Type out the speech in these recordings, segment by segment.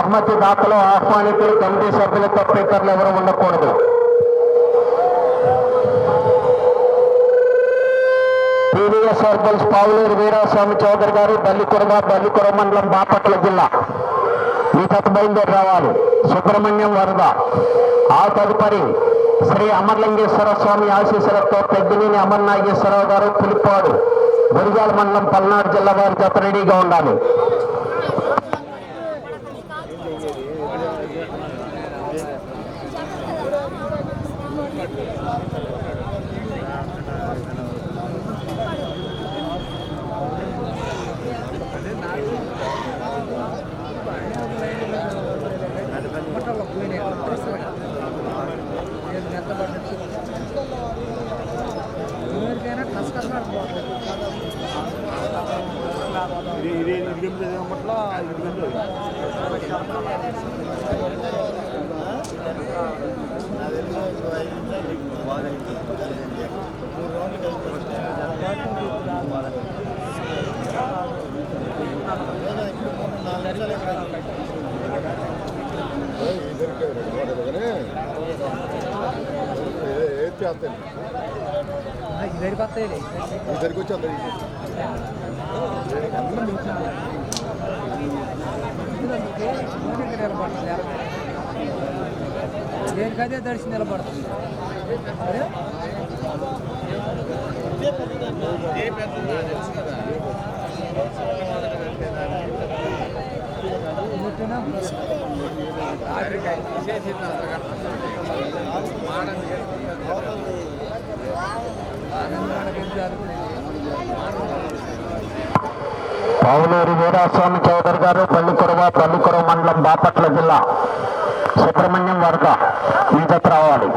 బహుమతి దాతలు ఆహ్వానితులు కమిటీ సభ్యులతో స్పీకర్లు ఎవరు ఉండకూడదు. టీవీఎస్ సర్పంచ్ పావులూరు వీరాస్వామి చౌదరి గారు బల్లికురమ బల్లికుర మండలం బాపట్ల జిల్లా. మీ జత బయలుదేరి రావాలి. సుబ్రహ్మణ్యం వరద. ఆ తదుపరి శ్రీ అమర్లింగేశ్వర స్వామి ఆశీస్సులతో పెద్దినేని అమర్నాగేశ్వరరావు గారు పులిపాడు గురిజాల మండలం పల్నాడు జిల్లా వారి జత రెడీగా ఉండాలి. ఇది గంటలు ఇది గంటలు ఇద్దరికి వచ్చి అందరికి నిలబడుతుంది. దేనికదే దర్శి నిలబడుతుంది? అరే? పావులూరు వీరాస్వామి చౌదరి గారు పల్లికొరవ పల్లికురవ మండలం బాపట్ల జిల్లా సుబ్రహ్మణ్యం వరద మీ జత రావాలి.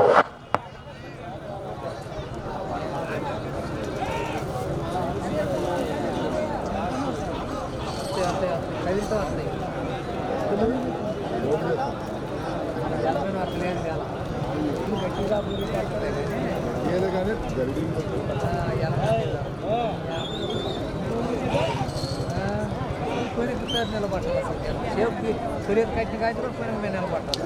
ఏదో కానీ జరిగింది. గుర్తారు నిలబట్టాలి అసలు. సేఫ్కి సూర్యుడు కట్టిన కాదు కూడా కొన్ని మీద నిలబట్టాలి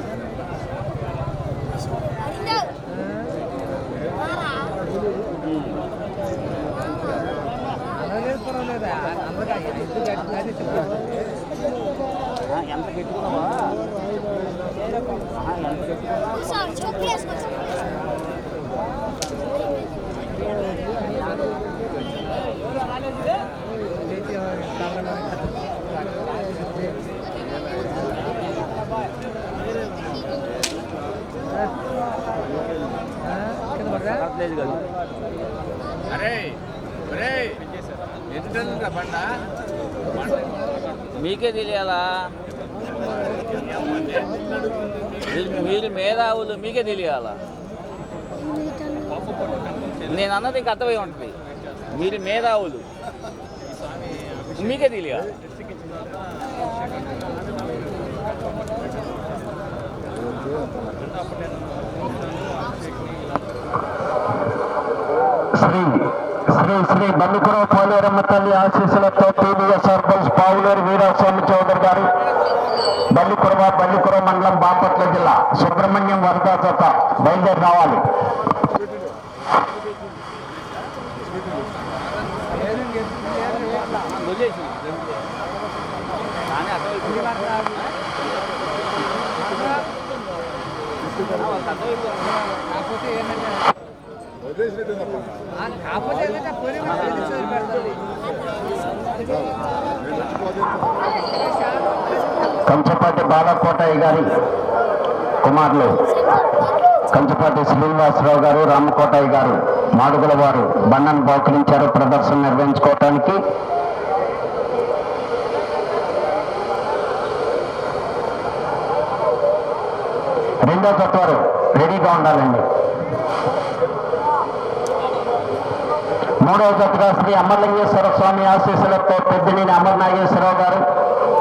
అలాగే పర్వాలేదు? అందరికీ ఎందుకు కట్టిన కాదు చెప్పాలి ఎంత పెట్టుకున్నావా సార్ చొక్కేసుకోవచ్చు కింద పడరా అరే అరే ఎంత బండ మీకే తెలియాలా? మీరు- మేధావులు మీకే తెలియాలా? నేను అన్నది ఇంకా అర్థమై ఉంటుంది. మీరు మేధావులు. మీకే తెలియాలి? శ్రీ శ్రీ శ్రీ బల్లికురవ పోలేరమ్మ తల్లి ఆశీస్సులతో టీవీఎస్ సర్పంచ్ పావులేరు వీరాస్వామి చౌదరి గారు బల్లికురవ బల్లికురవ మండలం బాపట్ల జిల్లా సుబ్రహ్మణ్యం వరద జత బయలుదేరి రావాలి. కంచపాటి బాలకోటయ్య గారి కుమారులు. కంచపాటి శ్రీనివాసరావు గారు రామకోటయ్య గారు మాడుగుల వారు బండను బహుకరించారు ప్రదర్శన నిర్వహించుకోవటానికి. రెండో తత్వారు రెడీగా ఉండాలండి. మూడవ జతగా శ్రీ అమర్లింగేశ్వర స్వామి ఆశీస్సులతో పెద్దినేని అమర్నాగేశ్వరరావు గారు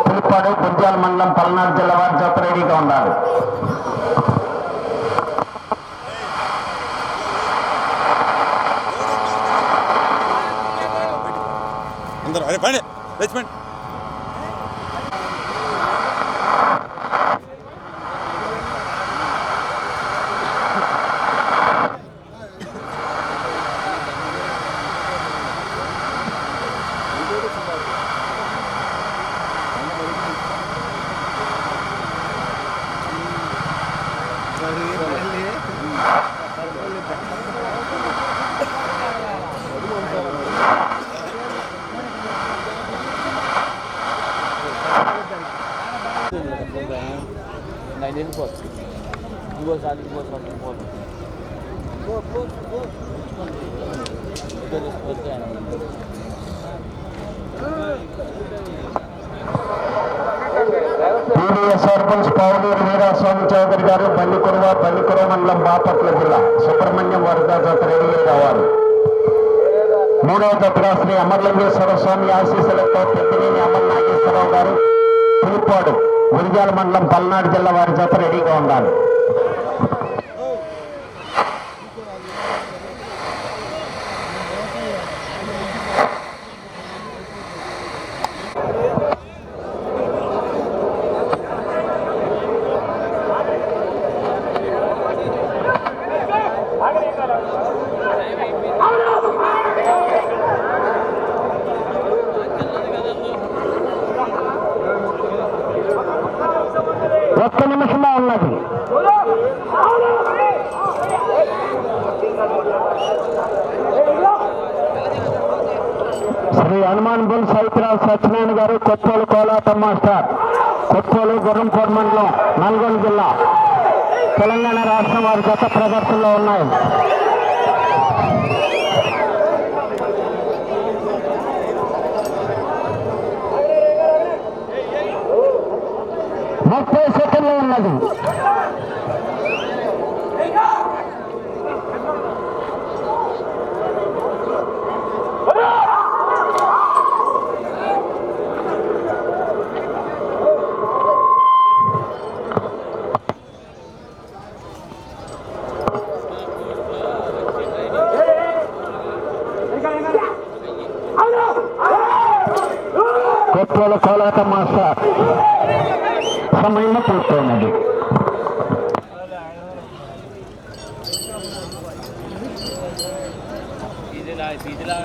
పులిపాడు గుంజాల మండలం పల్నాడు జిల్లా వారి జత రెడీగా ఉండాలి అందరూ అరే పండి లేచిపోండి నేను వెళ్ళిపోవచ్చు ఇంకోసారి ఇంకోసారి ఇంకోసారి ఇంకో తీసుకొస్తే ఆయన సర్పంచ్ పౌలూరు వీరాస్వామి చౌదరి గారు బల్లికురవ బల్లికురవ మండలం బాపట్ల జిల్లా సుబ్రహ్మణ్యం వరదా జాతర రావాలి మూడవ జతగా శ్రీ అమర్లింగేశ్వర స్వామి ఆశీస్సులతో పెద్దినేని అమర్ నాగేశ్వరరావు గారు పులిపాడు గురిజాల మండలం పల్నాడు జిల్లా వారి జత రెడీగా ఉండాలి. సత్యనారాయణ గారు కొత్తోలు కోలాటం మాస్టర్. కొత్తోలు గుర్రంపూర్ మండలం నల్గొండ జిల్లా. తెలంగాణ రాష్ట్రం వారి గత ప్రదర్శనలో ఉన్నాయి. ముప్పై సెకండ్లు ఉన్నది. కొత్తోల కోలాట మాస్టర్ సమయంలో పూర్తయినది ఇది ఇలా